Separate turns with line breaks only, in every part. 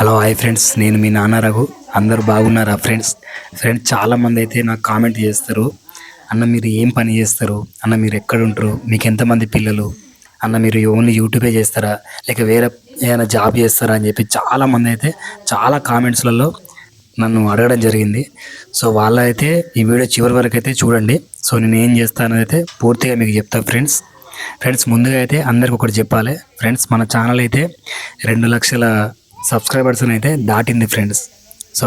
Hello hi friends. నేను మీ నాన్న రఘు. అందరూ బాగున్నారా ఫ్రెండ్స్? ఫ్రెండ్స్ చాలామంది అయితే నాకు కామెంట్ చేస్తారు. అన్న మీరు ఏం పని చేస్తారు? అన్న మీరు ఎక్కడ ఉంటారు మీకు ఎంతమంది పిల్లలు? అన్న మీరు ఓన్లీ యూట్యూబే చేస్తారా? లేక వేరే ఏదైనా జాబ్ చేస్తారా? అని చెప్పి చాలామంది అయితే చాలా కామెంట్స్లలో నన్ను అడగడం జరిగింది. సో వాళ్ళైతే ఈ వీడియో చివరి వరకు అయితే చూడండి. సో నేను ఏం చేస్తానని అయితే పూర్తిగా మీకు చెప్తాను ఫ్రెండ్స్. ఫ్రెండ్స్ ముందుగా అయితే అందరికి ఒకటి చెప్పాలి. ఫ్రెండ్స్ మన ఛానల్ అయితే రెండు లక్షల సబ్స్క్రైబర్స్ని అయితే దాటింది ఫ్రెండ్స్ సో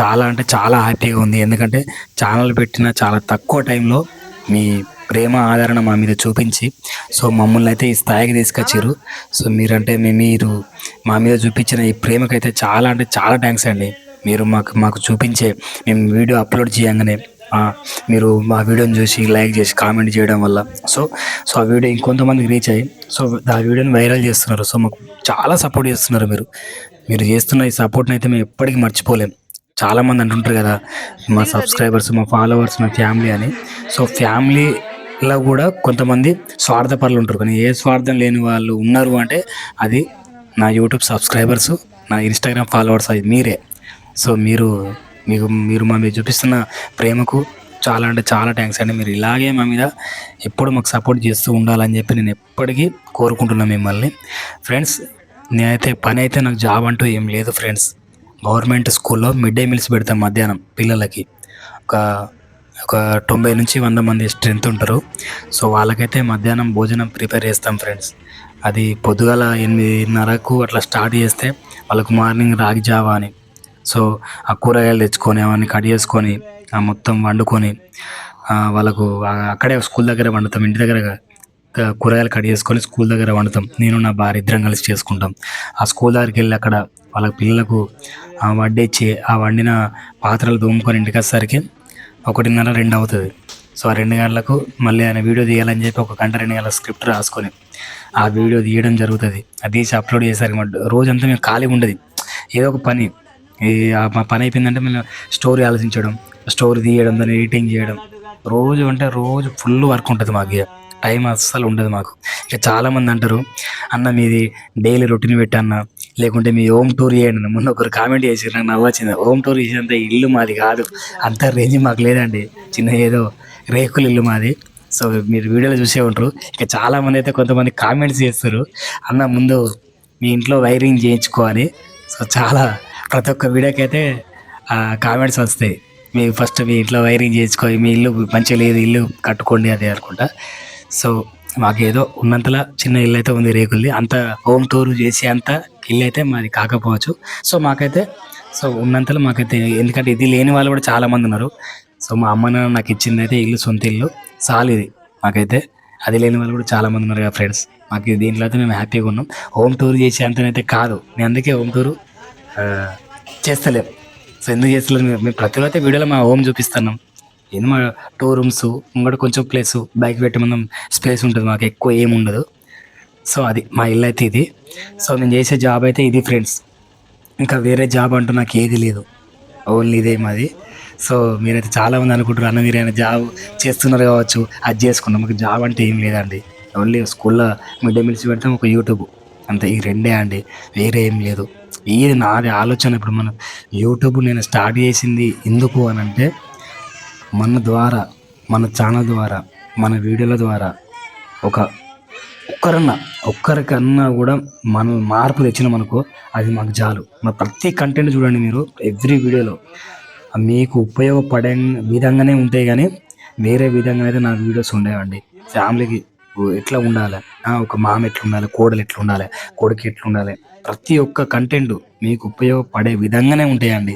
చాలా అంటే చాలా హ్యాపీగా ఉంది. ఎందుకంటే ఛానల్ పెట్టిన చాలా తక్కువ టైంలో మీ ప్రేమ ఆదరణ మా మీద చూపించి సో మమ్మల్ని అయితే ఈ స్థాయికి తీసుకొచ్చారు సో మీరంటే మీ మీరు మా మీద చూపించిన ఈ ప్రేమకైతే చాలా అంటే చాలా థ్యాంక్స్ అండి. మీరు మాకు మాకు చూపించే మేము వీడియో అప్లోడ్ చేయగానే మీరు మా వీడియోని చూసి లైక్ చేసి కామెంట్ చేయడం వల్ల. సో సో ఆ వీడియో ఇంకొంతమందికి రీచ్ అయ్యి సో ఆ వీడియోని వైరల్ చేస్తున్నారు. సో మాకు చాలా సపోర్ట్ చేస్తున్నారు మీరు. మీరు చేస్తున్న ఈ సపోర్ట్ని అయితే మేము ఎప్పటికీ మర్చిపోలేం. చాలామంది అంటుంటారు కదా మా సబ్స్క్రైబర్స్ మా ఫాలోవర్స్ మా ఫ్యామిలీ అని. సో ఫ్యామిలీలో కూడా కొంతమంది స్వార్థపరులు ఉంటారు. కానీ ఏ స్వార్థం లేని వాళ్ళు ఉన్నారు అంటే అది నా యూట్యూబ్ సబ్స్క్రైబర్స్ నా ఇన్స్టాగ్రామ్ ఫాలోవర్స్ అది మీరే. సో మీరు మీకు మీరు మా మీద చూపిస్తున్న ప్రేమకు చాలా అంటే చాలా థ్యాంక్స్ అండి. మీరు ఇలాగే మా మీద ఎప్పుడు మాకు సపోర్ట్ చేస్తూ ఉండాలని చెప్పి నేను ఎప్పటికీ కోరుకుంటున్నాను మిమ్మల్ని. ఫ్రెండ్స్ నేనైతే పని అయితే నాకు జాబ్ అంటూ ఏం లేదు ఫ్రెండ్స్ గవర్నమెంట్ స్కూల్లో మిడ్ డే మీల్స్ పెడతాం మధ్యాహ్నం పిల్లలకి. ఒక ఒక తొంభై నుంచి వంద మంది స్ట్రెంత్ ఉంటారు. సో వాళ్ళకైతే మధ్యాహ్నం భోజనం ప్రిపేర్ చేస్తాం ఫ్రెండ్స్ అది పొద్దుగాల ఎనిమిదిన్నరకు అట్లా స్టార్ట్ చేస్తే వాళ్ళకు మార్నింగ్ రాగి జావా అని సో ఆ కూరగాయలు తెచ్చుకొని అవన్నీ కట్ చేసుకొని ఆ మొత్తం వండుకొని వాళ్ళకు అక్కడే స్కూల్ దగ్గర వండుతాం. ఇంటి దగ్గర కూరగాయలు కట్ చేసుకొని స్కూల్ దగ్గర వండుతాం. నేను నా భార్య ఇద్దరం కలిసి చేసుకుంటాం. ఆ స్కూల్ దగ్గరికి వెళ్ళి అక్కడ వాళ్ళ పిల్లలకు ఆ ఆ వండిన పాత్రలు దోముకొని ఇంటికి వచ్చేసరికి ఒకటిన్నర రెండు అవుతుంది. సో ఆ రెండు గంటలకు మళ్ళీ ఆయన వీడియో తీయాలని చెప్పి ఒక గంట రెండు గంటల స్క్రిప్ట్ రాసుకొని ఆ వీడియో తీయడం జరుగుతుంది. అది తీసి అప్లోడ్ చేసరికి రోజంతా మేము ఖాళీగా ఉండదు. ఏదో ఒక పని. మా పని అయిపోయిందంటే మేము స్టోరీ ఆలోచించడం స్టోరీ తీయడం దాన్ని ఎడిటింగ్ చేయడం. రోజు అంటే రోజు ఫుల్ వర్క్ ఉంటుంది మాకు ఇక. టైం అస్సలు ఉండదు మాకు. ఇక చాలామంది అంటారు అన్న మీది డైలీ రొటీన్ పెట్టన్న లేకుంటే మీ హోమ్ టూర్ చేయండి ముందు మొన్న ఒకరు కామెంట్ చేసి నాకు నవ్వచ్చింది. హోమ్ టూర్ చేసినంత ఇల్లు మాది కాదు. అంత రేంజ్ మాకు లేదండి. చిన్న ఏదో రేకుల ఇల్లు మాది. సో మీరు వీడియోలో చూసే ఉంటారు. ఇక చాలామంది అయితే కొంతమంది కామెంట్స్ చేస్తారు అన్న ముందు మీ ఇంట్లో వైరింగ్ చేయించుకోవాలి. సో చాలా ప్రతి ఒక్క వీడియోకి అయితే కామెంట్స్ వస్తాయి. మీ ఫస్ట్ మీ ఇంట్లో వైరింగ్ చేసుకో మీ ఇల్లు మంచిగా లేదు ఇల్లు కట్టుకోండి అదే అనుకుంటా. సో మాకేదో ఉన్నంతలా చిన్న ఇల్లు అయితే ఉంది రేకుల్ది. అంత హోమ్ టూర్ చేసే అంత ఇల్లు అయితే మాది కాకపోవచ్చు. సో మాకైతే సో ఉన్నంతలో మాకైతే ఎందుకంటే ఇది లేని వాళ్ళు కూడా చాలామంది ఉన్నారు. సో మా అమ్మ నాన్న నాకు ఇచ్చింది అయితే ఇల్లు సొంత ఇల్లు. చాలు ఇది మాకైతే. అది లేని వాళ్ళు కూడా చాలామంది ఉన్నారు కదా ఫ్రెండ్స్ మాకు దీంట్లో అయితే మేము హ్యాపీగా ఉన్నాం. హోమ్ టూర్ చేసే అంతనైతే కాదు. నేను అందుకే హోమ్ టూరు చేస్తలేం. సో ఎందుకు చేస్తలేదు మేము- ప్రతిలో అయితే వీడియోలో మా హోమ్ చూపిస్తున్నాం. ఇది మా టూ రూమ్స్ ఇంకోటి కొంచెం ప్లేస్ బైక్ పెట్టి మనం స్పేస్ ఉంటుంది మాకు ఎక్కువ ఏం ఉండదు. సో అది మా ఇల్లు అయితే ఇది. సో నేను చేసే జాబ్ అయితే ఇది ఫ్రెండ్స్ ఇంకా వేరే జాబ్ అంటూ నాకు ఏది లేదు. ఓన్లీ ఇదే మాది. సో మీరైతే చాలామంది అనుకుంటారు అన్న మీరు ఏమైనా జాబ్ చేస్తున్నారు కావచ్చు అది చేసుకున్నాం మాకు జాబ్ అంటే ఏం లేదండి. ఓన్లీ స్కూల్లో మిడ్ డే మీల్స్ పెడతాం ఒక యూట్యూబ్ అంతే ఈ రెండే అండి. వేరే ఏం లేదు. ఏది నాది ఆలోచన? ఇప్పుడు మనం యూట్యూబ్ నేను స్టార్ట్ చేసింది ఎందుకు అని అంటే మన ద్వారా మన ఛానల్ ద్వారా మన వీడియోల ద్వారా ఒక ఒక్కరన్నా ఒక్కరికన్నా కూడా మనం మార్పు తెచ్చినాం అనుకో అది మాకు చాలు. మన ప్రతి కంటెంట్ చూడండి మీరు ఎవ్రీ వీడియోలో మీకు ఉపయోగపడే విధంగానే ఉంటాయి కానీ వేరే విధంగా అయితే నా వీడియోస్ ఉండేవండి. ఫ్యామిలీకి ఎట్లా ఉండాలి? ఒక మామ ఎట్లా ఉండాలి కోడలు ఎట్లా ఉండాలి కొడుకు ఎట్లా ఉండాలి ప్రతి ఒక్క కంటెంట్ మీకు ఉపయోగపడే విధంగానే ఉంటాయండి.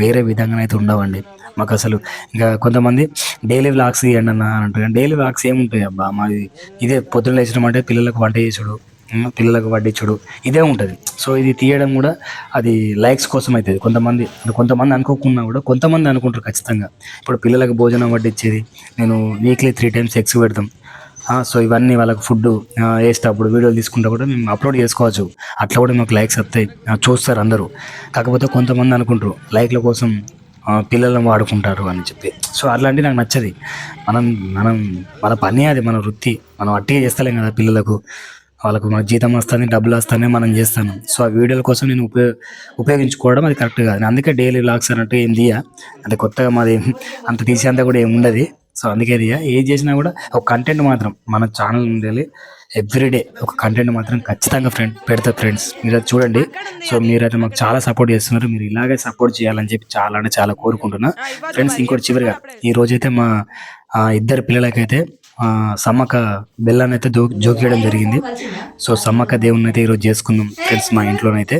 వేరే విధంగా అయితే ఉండవండి. మాకు అసలు ఇంకా కొంతమంది డైలీ వ్లాగ్స్ తీయండి అన్న అని అంటారు. డైలీ వ్లాగ్స్ ఏముంటాయి అబ్బా? మాది ఇదే పొద్దున్న లేచడం అంటే పిల్లలకు వంట చేసుడు పిల్లలకు వడ్డించుడు ఇదే ఉంటుంది. సో ఇది తీయడం కూడా అది లైక్స్ కోసం అవుతుంది కొంతమంది కొంతమంది అనుకోకున్నా కూడా కొంతమంది అనుకుంటారు ఖచ్చితంగా. ఇప్పుడు పిల్లలకు భోజనం వడ్డించేది నేను వీక్లీ త్రీ టైమ్స్ ఎగ్స్ పెడతాం. సో ఇవన్నీ వాళ్ళకి ఫుడ్ వేసేటప్పుడు వీడియోలు తీసుకుంటా కూడా మేము అప్లోడ్ చేసుకోవచ్చు. అట్లా కూడా మాకు లైక్స్ వస్తాయి. చూస్తారు అందరూ. కాకపోతే కొంతమంది అనుకుంటారు లైక్ల కోసం పిల్లలను వాడుకుంటారు అని చెప్పి. సో అట్లాంటివి నాకు నచ్చది. మనం మనం మన పని అది మన వృత్తి. మనం అట్టిగా చేస్తలేం కదా పిల్లలకు. వాళ్ళకు మన జీతం వస్తుంది డబ్బులు వస్తానే మనం చేస్తాను సో ఆ వీడియోల కోసం నేను ఉపయోగ ఉపయోగించుకోవడం అది కరెక్ట్ కాదు. అందుకే డైలీ వ్లాగ్స్ అన్నట్టు ఏం తీయ. అంటే కొత్తగా మాది అంత తీసేంత కూడా ఏమి ఉండదు. సో అందుకే తీయ ఏది చేసినా కూడా ఒక కంటెంట్ మాత్రం మన ఛానల్ ఉండాలి ఎవ్రీడే ఒక కంటెంట్ మాత్రం ఖచ్చితంగా ఫ్రెండ్ పెడతా ఫ్రెండ్స్ మీరు అది చూడండి. సో మీరైతే మాకు చాలా సపోర్ట్ చేస్తున్నారు. మీరు ఇలాగే సపోర్ట్ చేయాలని చెప్పి చాలా అంటే చాలా కోరుకుంటున్నా. ఫ్రెండ్స్ ఇంకోటి చివరిగా ఈ రోజైతే మా ఇద్దరు పిల్లలకైతే సమ్మక్క బెల్లాన్ని అయితే జో జోకేయడం జరిగింది. సో సమ్మక్క దేవుని అయితే ఈరోజు చేసుకుందాం ఫ్రెండ్స్ మా ఇంట్లోనైతే.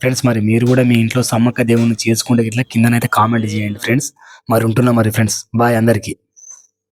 ఫ్రెండ్స్ మరి మీరు కూడా మీ ఇంట్లో సమ్మక్క దేవుని చేసుకుంటే ఇట్లా కిందనైతే కామెంట్ చేయండి ఫ్రెండ్స్ మరి ఉంటున్నా మరి ఫ్రెండ్స్ బాయ్ అందరికీ.